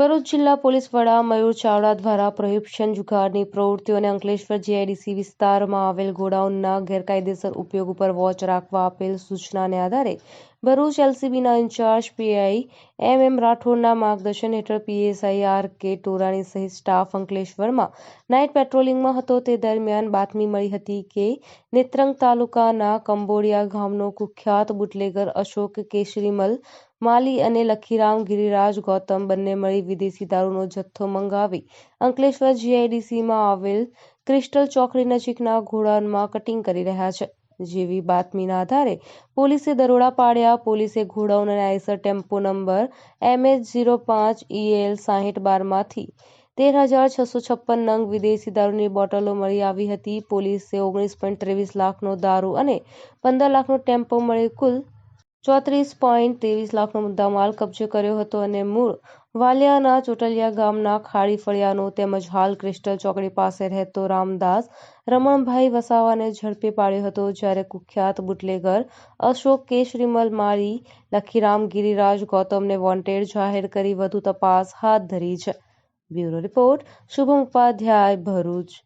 ભરૂચ જિલ્લા પોલીસ વડા મયુર ચાવડા દ્વારા પ્રોહિબિશન જુગારની પ્રવૃત્તિઓને અંકલેશ્વર જીઆઈડીસી વિસ્તારમાં આવેલ ગોડાઉનના ગેરકાયદેસર ઉપયોગ ઉપર વોચ રાખવા આપેલ સૂચનાને આધારે Bharuch એલસીબીના in charge PI M M રાઠોડના માર્ગદર્શન હેઠળ પીએસઆઈ આર કે ટોરાણી સહિત સ્ટાફ અંકલેશ્વરમાં નાઇટ પેટ્રોલિંગમાં હતો. તે દરમિયાન બાતમી મળી હતી કે નેત્રંગ તાલુકાના કંબોડિયા ગામનો કુખ્યાત બુટલેગર અશોક કેશરીમલ માલી અને લખીરામ, ગિરિરાજ, ગૌતમ બંને મળી વિદેશી દારૂનો જથ્થો મંગાવી. અંકલેશ્વર જીઆઈડીસીમાં આવેલ ક્રિસ્ટલ ચોકડી નજીકના ઘોડાનમાં કટિંગ કરી રહ્યા છે. જેવી બાતમીના આધારે પોલીસે દરોડા પાડ્યા. પોલીસે ઘોડાઉન અને Eicher tempo number MH zero પાંચ ઈએલ સાહીઠ બારમાંથી તેર હજાર છસો છપ્પન નંગ વિદેશી દારૂની બોટલો મળી આવી હતી. પોલીસે ઓગણીસ પોઈન્ટ ત્રેવીસ લાખનો દારૂ અને પંદર લાખનો ટેમ્પો મળી કુલ ચોત્રીસ પોઈન્ટ ત્રેવીસ લાખનો મુદ્દામાલ કબજે કર્યો હતો અને મૂળ વાલિયાના ચોટલિયા ગામના ખાડી ફળિયાનો તેમજ હાલ ક્રિસ્ટલ ચોકડી પાસે રહેતો રામદાસ રમણભાઈ વસાવાને ઝડપી પાડ્યો હતો, જ્યારે કુખ્યાત બુટલેગર અશોક કેશરીમલ મારી લખીરામ ગિરિરાજ ગૌતમને વોન્ટેડ જાહેર કરી વધુ તપાસ હાથ ધરી છે. Bureau report, Shubham Upadhyay, Bharuch.